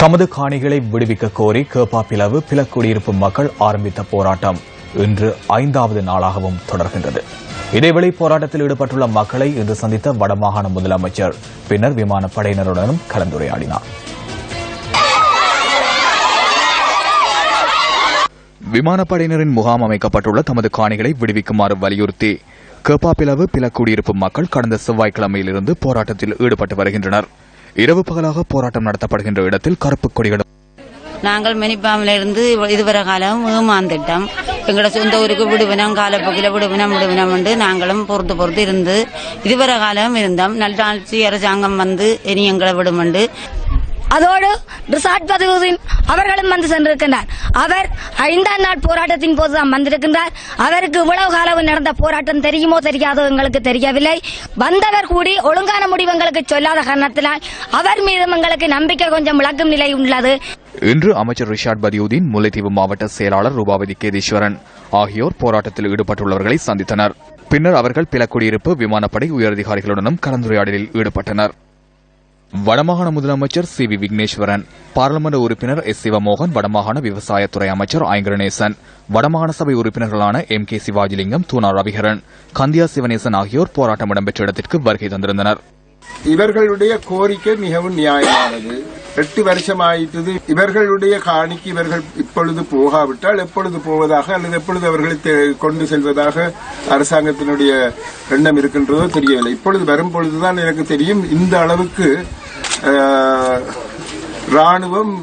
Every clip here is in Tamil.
தமது காணிகளை விடுவிக்க கோரி கேப்பாப்பிலவு பிலக்குடியிருப்பு மக்கள் ஆரம்பித்த போராட்டம் இன்று ஐந்தாவது நாளாகவும் தொடர்கின்றது. இதேவேளை போராட்டத்தில் ஈடுபட்டுள்ள மக்களை இன்று சந்தித்த வடமாகாண முதலமைச்சர் பின்னர் விமானப்படையினருடனும் கலந்துரையாடினார். விமானப்படையினரின் முகாம் அமைக்கப்பட்டுள்ள தமது காணிகளை விடுவிக்குமாறு வலியுறுத்தி கேப்பாப்பிலவு பிலக்குடியிருப்பு மக்கள் கடந்த செவ்வாய்க்கிழமையிலிருந்து போராட்டத்தில் ஈடுபட்டு வருகின்றனர். இரவு பகலாக போராட்டம் நடத்தப்படுகின்ற இடத்தில் கருப்பு கொடிகளும் நாங்கள் மெனிப்பாமில இருந்து இதுவரை காலம் ஏமாந்துட்டோம். எங்களோட சொந்த ஊருக்கு விடுவினம் காலப்போக்கில் விடுவினம் விடுவினம் என்று நாங்களும் பொறுத்து பொறுத்து இருந்து இதுவரை காலம் இருந்தோம். நல்லாட்சி அரசாங்கம் வந்து இனி எங்களை விடுமெண்டு அதோடு ரிசார்ட் பதவுதீன் அவர்களும் வந்து சென்றிருக்கின்றார். அவர் ஐந்தாம் நாள் போராட்டத்தின் போதுதான் வந்திருக்கின்றார். அவருக்கு இவ்வளவு காலம் நடந்த போராட்டம் தெரியுமோ தெரியாதோ எங்களுக்கு தெரியவில்லை. வந்தவர் கூடி ஒழுங்கான முடிவு எங்களுக்கு சொல்லாத காரணத்தினால் அவர் மீதும் எங்களுக்கு நம்பிக்கை கொஞ்சம் விளக்கும் நிலை உள்ளது. இன்று அமைச்சர் ரிஷாட் பதியுதீன் முல்லைத்தீவு மாவட்ட செயலாளர் ரூபாவதி கேதீஸ்வரன் ஆகியோர் போராட்டத்தில் ஈடுபட்டுள்ளவர்களை சந்தித்தனர். பின்னர் அவர்கள் பிலக்குடியிருப்பு விமானப்படை உயரதிகாரிகளுடனும் கலந்துரையாடலில் ஈடுபட்டனர். வடமாகாண முதலமைச்சர் சி வி விக்னேஸ்வரன் பாராளுமன்ற உறுப்பினர் எஸ் சிவமோகன் வடமாகாண விவசாயத்துறை அமைச்சர் ஐங்கரநேசன் வடமாகாண சபை உறுப்பினர்களான எம் கே சிவாஜிலிங்கம் தூனா ரவிகரன் கந்தியா சிவநேசன் ஆகியோர் போராட்டம் இடம்பெற்ற இடத்திற்கு வருகை தந்திருந்தனர். இவர்களுடைய கோரிக்கை மிகவும் நியாயமானது. எட்டு வருஷம் ஆயிட்டது இவர்களுடைய காணிக்கு இவர்கள் இப்பொழுது போகாவிட்டால் எப்பொழுது போவதாக அல்லது எப்பொழுது அவர்களை தெ- கொண்டு செல்வதாக அரசாங்கத்தினுடைய எண்ணம் இருக்கின்றதோ தெரியவில்லை. இப்பொழுது வரும் பொழுதுதான் எனக்கு தெரியும் இந்த அளவுக்கு ராணுவம்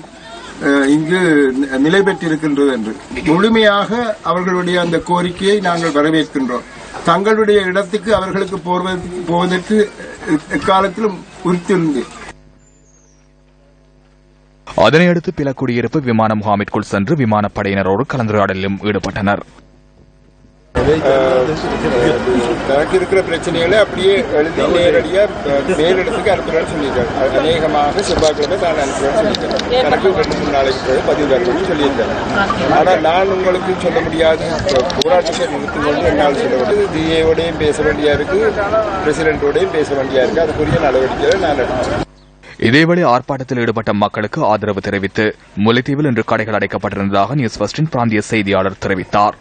இங்கு நிலை பெற்றிருக்கின்றது என்று. முழுமையாக அவர்களுடைய அந்த கோரிக்கையை நாங்கள் வரவேற்கின்றோம். தங்களுடைய இடத்துக்கு அவர்களுக்கு போவதற்கு எக்காலத்திலும் உறுத்தியுள்ளது அதனையடுத்து பிலக்குடியிருப்பு விமான முகாமிற்குள் சென்று விமானப்படையினரோடு கலந்துரையாடலிலும் ஈடுபட்டனர். தனக்கு இருக்கிற பிரச்சனைகளை அப்படியே எழுதி நேரடியாக மேலிடத்துக்கு அனுப்புறேன்னு சொல்லியிருக்காரு. அநேகமாக செவ்வாய்க்கிழமை தான் அனுப்புறேன்னு சொல்லியிருக்காரு. எனக்கு ரெண்டு மூணு நாளைக்கு பதிவு தரணும்னு சொல்லியிருக்காரு. ஆனால் நான் உங்களுக்கு சொல்ல முடியாது. போராட்டத்தை நிறுத்தி கொண்டு என்னால் சொல்ல முடியாது. டிஏவோடையும் பேச வேண்டியா இருக்கு பிரசிடென்ட்டோடையும் பேச வேண்டியா இருக்கு. அதுக்குரிய நடவடிக்கைகளை நான் எடுக்கிறேன். இதேவேளை ஆர்ப்பாட்டத்தில் ஈடுபட்ட மக்களுக்கு ஆதரவு தெரிவித்து முல்லைத்தீவில் இன்று கடைகள் அடைக்கப்பட்டிருந்ததாக நியூஸ் ஃபர்ஸ்டின் பிராந்திய செய்தியாளர் தெரிவித்தார்.